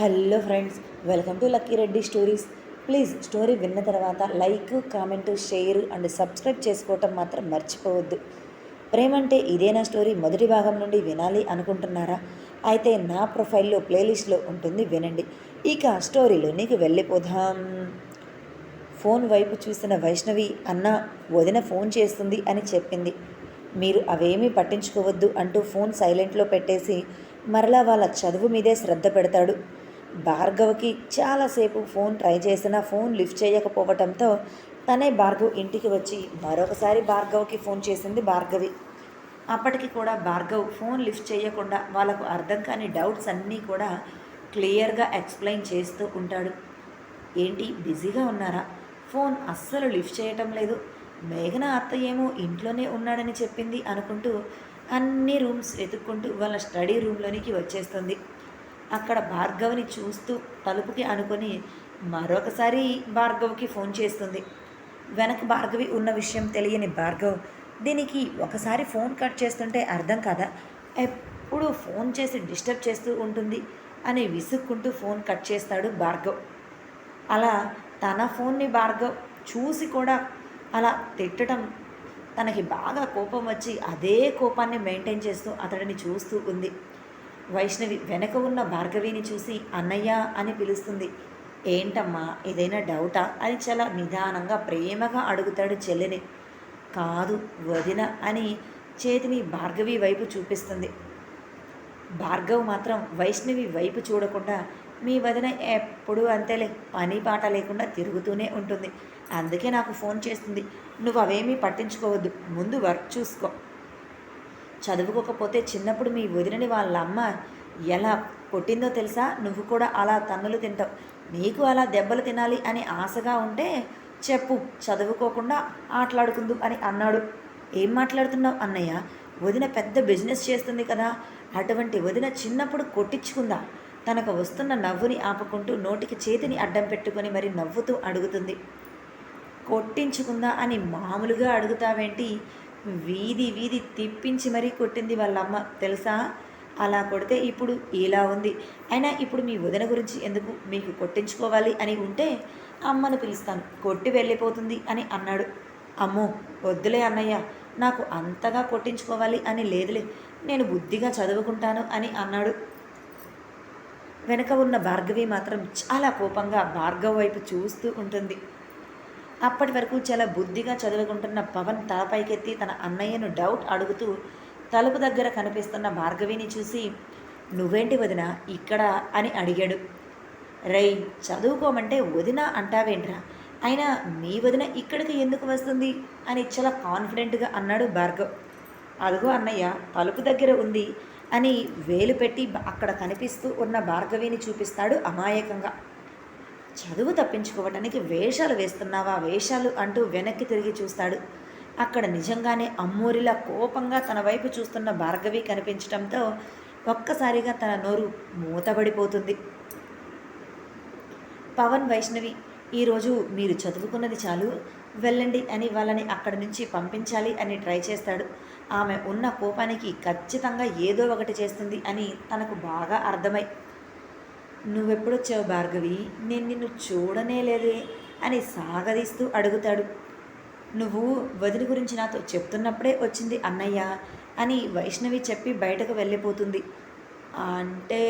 Hello friends welcome to Lucky Reddy stories. Please story విన్న తర్వాత like comment share and subscribe చేసుకోవటం మాత్రం మర్చిపోవద్దు. ప్రేమ అంటే ఇదేనా స్టోరీ మొదటి భాగం నుండి వినాలి అనుకుంటున్నారా? అయితే నా ప్రొఫైల్లో ప్లేలిస్ట్లో ఉంటుంది వినండి. ఇక స్టోరీలో నీకు వెళ్ళిపోదాం. ఫోన్ వైపు చూసిన వైష్ణవి అన్న వదిన ఫోన్ చేస్తుంది అని చెప్పింది. మీరు అవేమీ పట్టించుకోవద్దు అంటూ ఫోన్ సైలెంట్లో పెట్టేసి మరలా వాళ్ళ చదువు మీదే శ్రద్ధ పెడతాడు. భార్గవ్కి చాలాసేపు ఫోన్ ట్రై చేసినా ఫోన్ లిఫ్ట్ చేయకపోవటంతో తనే భార్గవ్ ఇంటికి వచ్చి మరొకసారి భార్గవ్కి ఫోన్ చేసింది భార్గవి. అప్పటికి కూడా భార్గవ్ ఫోన్ లిఫ్ట్ చేయకుండా వాళ్ళకు అర్థం కాని డౌట్స్ అన్నీ కూడా క్లియర్గా ఎక్స్ప్లెయిన్ చేస్తూ ఉంటాడు. ఏంటి బిజీగా ఉన్నారా? ఫోన్ అస్సలు లిఫ్ట్ చేయటం లేదు. మేఘన అత్త ఏమో ఇంట్లోనే ఉన్నాడని చెప్పింది అనుకుంటూ అన్ని రూమ్స్ వెతుక్కుంటూ వాళ్ళ స్టడీ రూమ్లోనికి వచ్చేస్తుంది. అక్కడ భార్గవ్ని చూస్తూ తలుపుకి అనుకొని మరొకసారి భార్గవ్కి ఫోన్ చేస్తుంది. వెనక భార్గవి ఉన్న విషయం తెలియని భార్గవ్ దీనికి ఒకసారి ఫోన్ కట్ చేస్తుంటే అర్థం కదా? ఎప్పుడు ఫోన్ చేసి డిస్టర్బ్ చేస్తూ ఉంటుంది అని విసుక్కుంటూ ఫోన్ కట్ చేస్తాడు భార్గవ్. అలా తన ఫోన్ని భార్గవ్ చూసి కూడా అలా తిట్టడం తనకి బాగా కోపం వచ్చి అదే కోపాన్ని మెయింటైన్ చేస్తూ అతడిని చూస్తూ ఉంది. వైష్ణవి వెనక ఉన్న భార్గవిని చూసి అన్నయ్య అని పిలుస్తుంది. ఏంటమ్మా ఏదైనా డౌటా? అని చాలా నిదానంగా ప్రేమగా అడుగుతాడు చెల్లిని. కాదు వదిన అని చేతిని భార్గవి వైపు చూపిస్తుంది. భార్గవ్ మాత్రం వైష్ణవి వైపు చూడకుండా మీ వదిన ఎప్పుడు అంతేలే పని పాట లేకుండా తిరుగుతూనే ఉంటుంది. అందుకే నాకు ఫోన్ చేస్తుంది. నువ్వు అవేమీ పట్టించుకోవద్దు. ముందు వర్క్ చూసుకో. చదువుకోకపోతే చిన్నప్పుడు మీ వదినని వాళ్ళ అమ్మ ఎలా కొట్టిందో తెలుసా? నువ్వు కూడా అలా తన్నులు తింటావు. నీకు అలా దెబ్బలు తినాలి అని ఆశగా ఉంటే చెప్పు చదువుకోకుండా ఆటలాడుకుందు అని అన్నాడు. ఏం మాట్లాడుతున్నావు అన్నయ్య? వదిన పెద్ద బిజినెస్ చేస్తుంది కదా. అటువంటి వదిన చిన్నప్పుడు కొట్టించుకుందా? తనకు వస్తున్న నవ్వుని ఆపుకుంటూ నోటికి చేతిని అడ్డం పెట్టుకొని మరి నవ్వుతూ అడుగుతుంది. కొట్టించుకుందా అని మామూలుగా అడుగుతావేంటి? వీధి వీధి తిప్పించి మరీ కొట్టింది వాళ్ళమ్మ తెలుసా? అలా కొడితే ఇప్పుడు ఇలా ఉంది. అయినా ఇప్పుడు మీ వదిన గురించి ఎందుకు మీకు కొట్టించుకోవాలి అని ఉంటే అమ్మను పిలుస్తాను. కొట్టి వెళ్ళిపోతుంది అని అన్నాడు. అమ్మో వద్దులే అన్నయ్య నాకు అంతగా కొట్టించుకోవాలి అని లేదులే. నేను బుద్ధిగా చదువుకుంటాను అని అన్నాడు. వెనక ఉన్న భార్గవి మాత్రం చాలా కోపంగా భార్గవ్ వైపు చూస్తూ ఉంటుంది. అప్పటి వరకు చాలా బుద్ధిగా చదువుకుంటున్న పవన్ తలపైకెత్తి తన అన్నయ్యను డౌట్ అడుగుతూ తలుపు దగ్గర కనిపిస్తున్న భార్గవిని చూసి నువ్వేంటి వదిన ఇక్కడ? అని అడిగాడు. రై చదువుకోమంటే వదిన అంటావేంట్రా? అయినా మీ వదిన ఇక్కడికి ఎందుకు వస్తుంది? అని చాలా కాన్ఫిడెంట్గా అన్నాడు భార్గవ్. అదిగో అన్నయ్య తలుపు దగ్గర ఉంది అని వేలు పెట్టి అక్కడ కనిపిస్తూ ఉన్న భార్గవిని చూపిస్తాడు అమాయకంగా. చదువు తప్పించుకోవటానికి వేషాలు వేస్తున్నావా? వేషాలు అంటూ వెనక్కి తిరిగి చూస్తాడు. అక్కడ నిజంగానే అమ్మూరిలా కోపంగా తన వైపు చూస్తున్న భార్గవి కనిపించడంతో ఒక్కసారిగా తన నోరు మూతబడిపోతుంది. పవన్ వైష్ణవి ఈరోజు మీరు చదువుకున్నది చాలు. వెళ్ళండి అని వాళ్ళని అక్కడి నుంచి పంపించాలి అని ట్రై చేస్తాడు. ఆమె ఉన్న కోపానికి ఖచ్చితంగా ఏదో ఒకటి చేస్తుంది అని తనకు బాగా అర్థమై నువ్వెప్పుడొచ్చావు భార్గవి? నేను నిన్ను చూడనే లేదే అని సాగదీస్తూ అడుగుతాడు. నువ్వు వదిలి గురించి నాతో చెప్తున్నప్పుడే వచ్చింది అన్నయ్య అని వైష్ణవి చెప్పి బయటకు వెళ్ళిపోతుంది. అంటే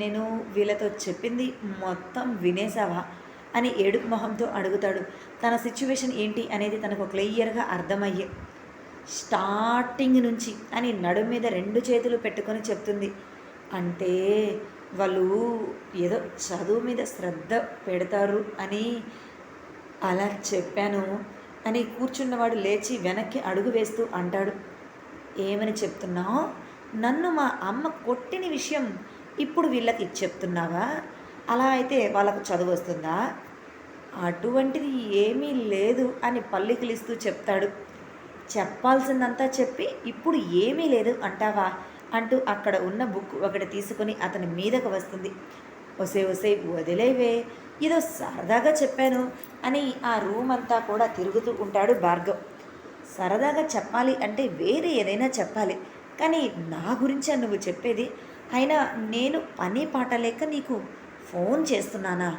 నేను వీళ్ళతో చెప్పింది మొత్తం వినేసావా అని ఏడుపు మొహంతో అడుగుతాడు. తన సిచ్యువేషన్ ఏంటి అనేది తనకు క్లియర్గా అర్థమయ్యే స్టార్టింగ్ నుంచి అని నడుము మీద రెండు చేతులు పెట్టుకొని చెప్తుంది. అంటే వాళ్ళు ఏదో చదువు మీద శ్రద్ధ పెడతారు అని అలా చెప్పాను అని కూర్చున్నవాడు లేచి వెనక్కి అడుగు వేస్తూ అంటాడు ఏమని చెప్తున్నావు? నన్ను మా అమ్మ కొట్టిన విషయం ఇప్పుడు వీళ్ళకి చెప్తున్నావా? అలా అయితే వాళ్ళకు చదువు వస్తుందా? అటువంటిది ఏమీ లేదు అని పల్లికిలిస్తూ చెప్తాడు చెప్పాల్సిందంతా చెప్పి ఇప్పుడు ఏమీ లేదు అంటావా? అంటూ అక్కడ ఉన్న బుక్ ఒకటి తీసుకొని అతని మీదకు వస్తుంది. ఒసే ఒసే వదిలేవే ఏదో సరదాగా చెప్పాను అని ఆ రూమ్ అంతా కూడా తిరుగుతూ ఉంటాడు భార్గవ్. సరదాగా చెప్పాలి అంటే వేరే ఏదైనా చెప్పాలి కానీ నా గురించే నువ్వు చెప్పేది. అయినా నేను పని పాట లేక నీకు ఫోన్ చేస్తున్నానా?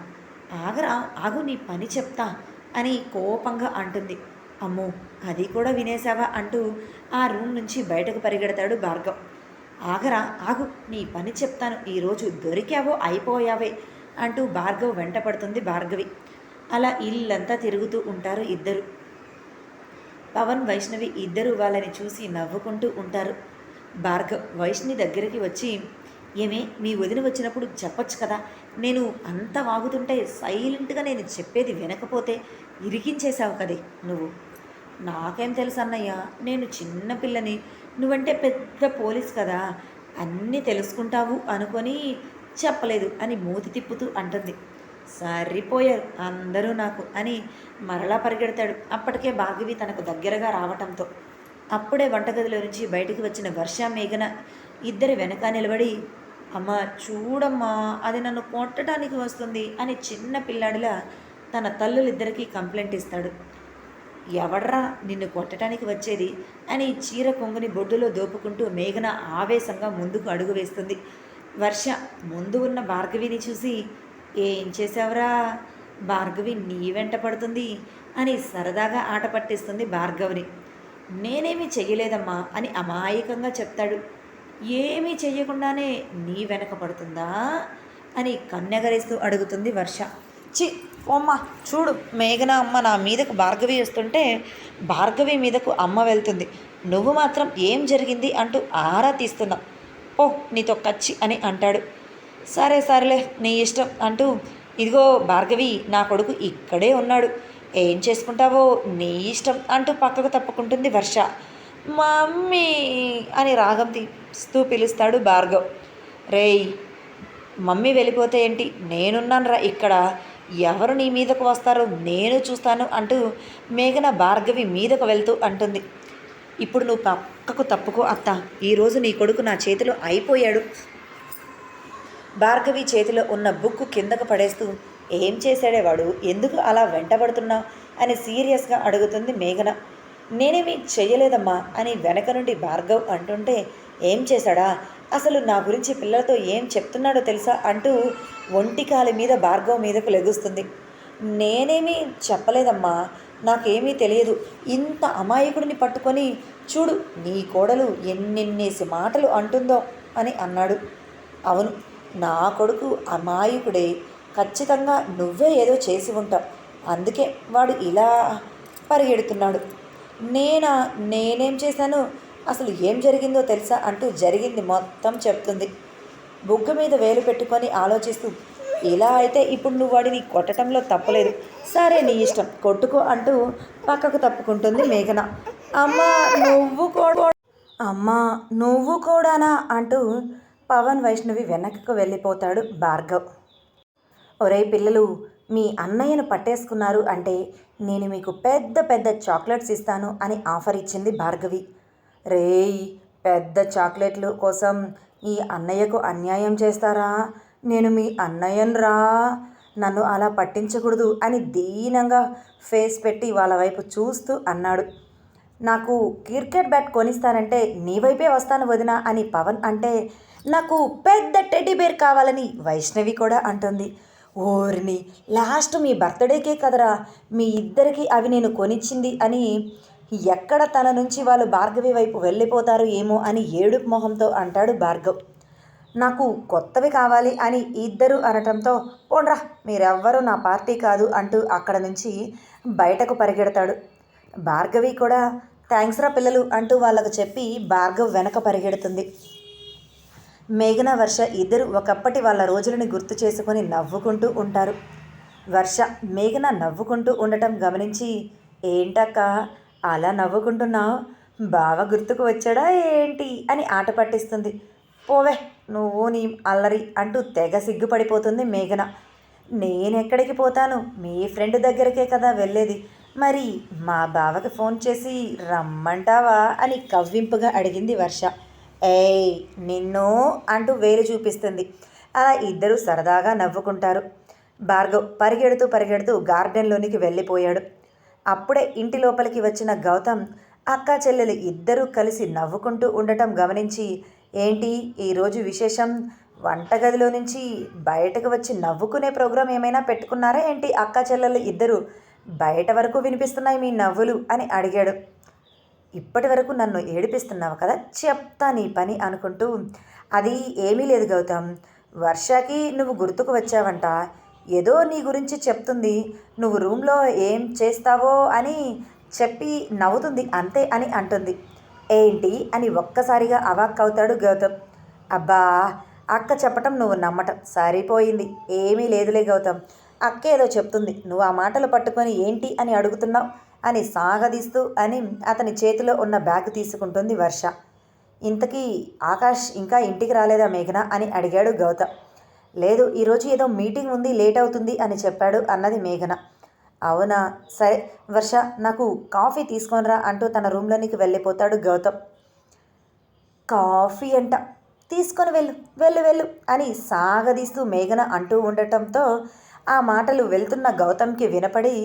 ఆగరా ఆగు నీ పని చెప్తా అని కోపంగా అంటుంది. అమ్మో అది కూడా వినేశావా అంటూ ఆ రూమ్ నుంచి బయటకు పరిగెడతాడు భార్గవ్. ఆగరా ఆగు నీ పని చెప్తాను ఈరోజు దొరికావో అయిపోయావే అంటూ భార్గవ్ వెంట పడుతుంది భార్గవి. అలా ఇల్లంతా తిరుగుతూ ఉంటారు ఇద్దరు. పవన్ వైష్ణవి ఇద్దరు వాళ్ళని చూసి నవ్వుకుంటూ ఉంటారు. భార్గవ్ వైష్ణవి దగ్గరికి వచ్చి ఏమే మీ వదిన వచ్చినప్పుడు చెప్పొచ్చు కదా? నేను అంత వాగుతుంటే సైలెంట్గా నేను చెప్పేది వినకపోతే ఇరికించేశావు కదే నువ్వు. నాకేం తెలుసు అన్నయ్య నేను చిన్నపిల్లని నువ్వంటే పెద్ద పోలీస్ కదా అన్నీ తెలుసుకుంటావు అనుకొని చెప్పలేదు అని మూతి తిప్పుతూ అంటుంది. సరిపోయారు అందరూ నాకు అని మరలా పరిగెడతాడు అప్పటికే భార్గవి తనకు దగ్గరగా రావటంతో. అప్పుడే వంటగదిలో నుంచి బయటికి వచ్చిన వర్ష మేఘన ఇద్దరి వెనక నిలబడి అమ్మా చూడమ్మా అది నన్ను కొట్టడానికి వస్తుంది అని చిన్న పిల్లాడిలా తన తల్లులిద్దరికీ కంప్లైంట్ ఇస్తాడు. ఎవడ్రా నిన్ను కొట్టడానికి వచ్చేది? అని చీర కొంగుని బొడ్డులో దోపుకుంటూ మేఘన ఆవేశంగా ముందుకు అడుగు వేస్తుంది. వర్ష ముందు ఉన్న భార్గవిని చూసి ఏం చేసావురా భార్గవి నీ వెంట పడుతుంది అని సరదాగా ఆట పట్టిస్తుంది భార్గవిని. నేనేమీ చెయ్యలేదమ్మా అని అమాయకంగా చెప్తాడు. ఏమీ చెయ్యకుండానే నీ వెనక పడుతుందా? అని కన్నెగరేస్తూ అడుగుతుంది వర్ష. చి ఓమ్మ చూడు మేఘన అమ్మ నా మీదకు భార్గవి వస్తుంటే భార్గవి మీదకు అమ్మ వెళ్తుంది. నువ్వు మాత్రం ఏం జరిగింది అంటూ ఆరా తీస్తున్నావు. ఓ నీతో కచ్చి అని అంటాడు. సరే సరేలే నీ ఇష్టం అంటూ ఇదిగో భార్గవి నా కొడుకు ఇక్కడే ఉన్నాడు. ఏం చేసుకుంటావో నీ ఇష్టం అంటూ పక్కకు తప్పుకుంటుంది వర్ష. మమ్మీ అని రాగం తీస్తూ పిలుస్తాడు భార్గవ్. రేయ్ మమ్మీ వెళ్ళిపోతే ఏంటి? నేనున్నాను రా ఇక్కడ. ఎవరు నీ మీదకు వస్తారో నేను చూస్తాను అంటూ మేఘన భార్గవి మీదకు వెళ్తూ అంటుంది. ఇప్పుడు నువ్వు పక్కకు తప్పుకో అత్త. ఈరోజు నీ కొడుకు నా చేతిలో అయిపోయాడు. భార్గవి చేతిలో ఉన్న బుక్ కిందకు పడేస్తూ ఏం చేశాడే వాడు? ఎందుకు అలా వెంటబడుతున్నావు? అని సీరియస్గా అడుగుతుంది మేఘన. నేనేమి చెయ్యలేదమ్మా అని వెనక నుండి భార్గవ్ అంటుంటే ఏం చేశాడా? అసలు నా గురించి పిల్లలతో ఏం చెప్తున్నాడో తెలుసా అంటూ ఒంటికాలి మీద భార్గవ్ మీదకు లెగుస్తుంది. నేనేమీ చెప్పలేదమ్మా నాకేమీ తెలియదు. ఇంత అమాయకుడిని పట్టుకొని చూడు నీ కోడలు ఎన్నెన్నేసి మాటలు అంటుందో అని అన్నాడు. అవును నా కొడుకు అమాయకుడే. ఖచ్చితంగా నువ్వే ఏదో చేసి ఉంటావు అందుకే వాడు ఇలా పరిగెడుతున్నాడు. నేనా నేనేం చేశాను? అసలు ఏం జరిగిందో తెలుసా అంటూ జరిగింది మొత్తం చెప్తుంది. బుగ్గ మీద వేలు పెట్టుకొని ఆలోచిస్తూ ఇలా అయితే ఇప్పుడు నువ్వు వాడిని కొట్టడంలో తప్పలేదు. సరే నీ ఇష్టం కొట్టుకో అంటూ పక్కకు తప్పుకుంటుంది మేఘన. అమ్మా నువ్వు కూడా అమ్మా నువ్వు కూడానా అంటూ పవన్ వైష్ణవి వెనక్కు వెళ్ళిపోతాడు భార్గవ్. ఒరే పిల్లలు మీ అన్నయ్యను పట్టేసుకున్నారు అంటే నేను మీకు పెద్ద పెద్ద చాక్లెట్స్ ఇస్తాను అని ఆఫర్ ఇచ్చింది భార్గవి. రేయ్ పెద్ద చాక్లెట్లు కోసం ఈ అన్నయ్యకు అన్యాయం చేస్తారా? నేను మీ అన్నయ్యనరా. నన్ను అలా పట్టించకూడదు అని దీనంగా ఫేస్ పెట్టి వాళ్ళ వైపు చూస్తూ అన్నాడు. నాకు క్రికెట్ బ్యాట్ కొనిస్తానంటే నీ వైపే వస్తాను వదిన అని పవన్ అంటే నాకు పెద్ద టెడ్డీ బేర్ కావాలని వైష్ణవి కూడా అంటుంది. ఓరిని లాస్ట్ మీ బర్త్డేకే కదరా. మీ ఇద్దరికి అవి నేను కొనిచ్చింది అని ఎక్కడ తన నుంచి వాళ్ళు భార్గవి వైపు వెళ్ళిపోతారు ఏమో అని ఏడుపు మొహంతో అంటాడు భార్గవ్. నాకు కొత్తవి కావాలి అని ఇద్దరు అనటంతో పోండ్రా మీరెవ్వరూ నా పార్టీ కాదు అంటూ అక్కడ నుంచి బయటకు పరిగెడతాడు. భార్గవి కూడా థ్యాంక్స్ రా పిల్లలు అంటూ వాళ్ళకు చెప్పి భార్గవ్ వెనక పరిగెడుతుంది. మేఘన వర్ష ఇద్దరు ఒకప్పటి వాళ్ళ రోజులని గుర్తు చేసుకొని నవ్వుకుంటూ ఉంటారు. వర్ష మేఘన నవ్వుకుంటూ ఉండటం గమనించి ఏంటక్క అలా నవ్వుకుంటున్నావు బావ గుర్తుకు వచ్చాడా ఏంటి? అని ఆట పట్టిస్తుంది. పోవే నువ్వు నీ అల్లరి అంటూ తెగ సిగ్గుపడిపోతుంది మేఘన. నేనెక్కడికి పోతాను? మీ ఫ్రెండ్ దగ్గరకే కదా వెళ్ళేది. మరి మా బావకి ఫోన్ చేసి రమ్మంటావా? అని కవ్వింపుగా అడిగింది వర్ష. ఏయ్ నిన్ను అంటూ వేలు చూపిస్తుంది. అలా ఇద్దరు సరదాగా నవ్వుకుంటారు. భార్గవ్ పరిగెడుతూ పరిగెడుతూ గార్డెన్లోనికి వెళ్ళిపోయాడు. అప్పుడే ఇంటి లోపలికి వచ్చిన గౌతమ్ అక్క చెల్లెలు ఇద్దరూ కలిసి నవ్వుకుంటూ ఉండటం గమనించి ఏంటి ఈరోజు విశేషం? వంటగదిలో నుంచి బయటకు వచ్చి నవ్వుకునే ప్రోగ్రాం ఏమైనా పెట్టుకున్నారా ఏంటి అక్క చెల్లెలు ఇద్దరు బయట వరకు వినిపిస్తున్నాయి మీ నవ్వులు అని అడిగాడు. ఇప్పటి వరకు నన్ను ఏడిపిస్తున్నావు కదా చెప్తా నీ పని అనుకుంటూ అది ఏమీ లేదు గౌతమ్. వర్షాకి నువ్వు గుర్తుకు వచ్చావంట. ఏదో నీ గురించి చెప్తుంది. నువ్వు రూమ్లో ఏం చేస్తావో అని చెప్పి నవ్వుతుంది. అంతే అని అంటుంది. ఏంటి? అని ఒక్కసారిగా అవాక్ అవుతాడు గౌతమ్. అబ్బా అక్క చెప్పటం నువ్వు నమ్మటం. సరిపోయింది. ఏమీ లేదులే గౌతమ్. అక్క ఏదో చెప్తుంది. నువ్వు ఆ మాటలు పట్టుకొని ఏంటి అని అడుగుతున్నావు? అని సాగదీస్తూ అని అతని చేతిలో ఉన్న బ్యాగ్ తీసుకుంటుంది వర్ష. ఇంతకీ ఆకాష్ ఇంకా ఇంటికి రాలేదా మేఘన? అని అడిగాడు గౌతమ్. లేదు ఈరోజు ఏదో మీటింగ్ ఉంది లేట్ అవుతుంది అని చెప్పాడు అన్నది మేఘన. అవునా? సరే వర్ష నాకు కాఫీ తీసుకొనిరా అంటూ తన రూమ్లోనికి వెళ్ళిపోతాడు గౌతమ్. కాఫీ అంట. తీసుకొని వెళ్ళు వెళ్ళు వెళ్ళు అని సాగదీస్తూ మేఘన అంటూ ఉండటంతో ఆ మాటలు వెళ్తున్న గౌతమ్కి వినపడి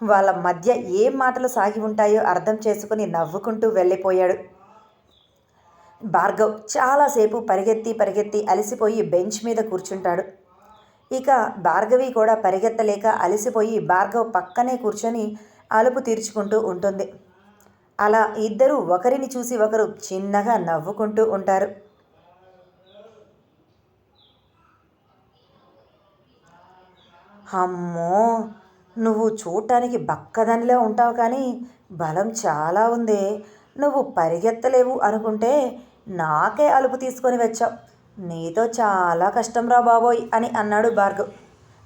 వాళ్ళ మధ్య ఏం మాటలు సాగి ఉంటాయో అర్థం చేసుకుని నవ్వుకుంటూ వెళ్ళిపోయాడు. భార్గవ్ చాలాసేపు పరిగెత్తి పరిగెత్తి అలసిపోయి బెంచ్ మీద కూర్చుంటాడు. ఇక భార్గవి కూడా పరిగెత్తలేక అలసిపోయి భార్గవ్ పక్కనే కూర్చొని అలుపు తీర్చుకుంటూ ఉంటుంది. అలా ఇద్దరు ఒకరిని చూసి ఒకరు చిన్నగా నవ్వుకుంటూ ఉంటారు. అమ్మో! నువ్వు చూడటానికి బక్కదనిలో ఉంటావు కానీ బలం చాలా ఉంది. నువ్వు పరిగెత్తలేవు అనుకుంటే నాకే అలుపు తీసుకొని వచ్చావు. నీతో చాలా కష్టం రా బాబోయ్ అని అన్నాడు భార్గవ్.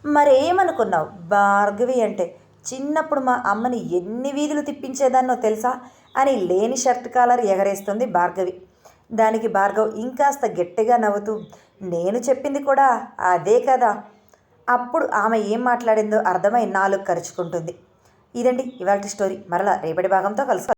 మరేమనుకున్నావు భార్గవి అంటే? చిన్నప్పుడు మా అమ్మని ఎన్ని వీధులు తిప్పించేదాన్నో తెలుసా? అని లేని షర్ట్ కాలర్ ఎగరేస్తుంది భార్గవి. దానికి భార్గవ్ ఇంకాస్త గట్టిగా నవ్వుతూ నేను చెప్పింది కూడా అదే కదా? అప్పుడు ఆమె ఏం మాట్లాడిందో అర్థమై నాలుగు ఖర్చుకుంటుంది ఇదండి ఇవాళ స్టోరీ. మరలా రేపటి భాగంతో కలుసుకో